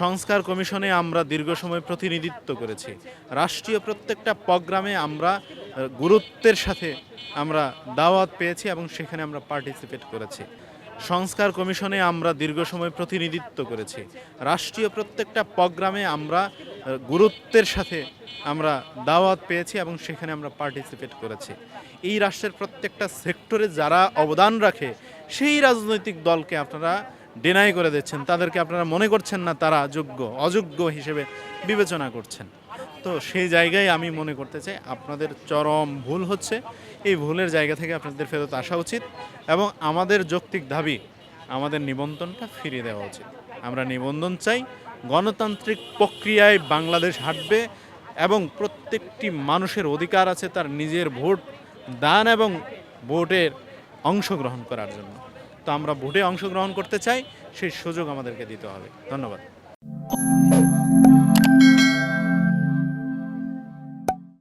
সংস্কার কমিশনে আমরা দীর্ঘ সময় প্রতিনিধিত্ব করেছি। রাষ্ট্রীয় প্রত্যেকটা প্রোগ্রামে আমরা গুরুত্বের সাথে আমরা দাওয়াত পেয়েছি এবং সেখানে আমরা পার্টিসিপেট করেছি। সংস্কার কমিশনে আমরা দীর্ঘ সময় প্রতিনিধিত্ব করেছি। রাষ্ট্রীয় প্রত্যেকটা প্রোগ্রামে আমরা গুরুত্বের সাথে আমরা দাওয়াত পেয়েছি এবং সেখানে আমরা পার্টিসিপেট করেছি। এই রাষ্ট্রের প্রত্যেকটা সেক্টরে যারা অবদান রাখে, সেই রাজনৈতিক দলকে আপনারা ডিনাই করে দিচ্ছেন। তাদেরকে আপনারা মনে করছেন না তারা যোগ্য, অযোগ্য হিসেবে বিবেচনা করছেন। তো সেই জায়গায় আমি মনে করতে চাই আপনাদের চরম ভুল হচ্ছে। এই ভুলের জায়গা থেকে আপনাদের ফেরত আসা উচিত এবং আমাদের যৌক্তিক দাবি, আমাদের নিবন্ধনটা ফিরিয়ে দেওয়া উচিত। আমরা নিবন্ধন চাই, গণতান্ত্রিক প্রক্রিয়ায় বাংলাদেশ হাঁটবে এবং প্রত্যেকটি মানুষের অধিকার আছে তার নিজের ভোট, দান এবং ভোটের অংশগ্রহণ করার জন্য। তো আমরা ভোটে অংশগ্রহণ করতে চাই সেই সুযোগ আমাদেরকে দিতে হবে। ধন্যবাদ।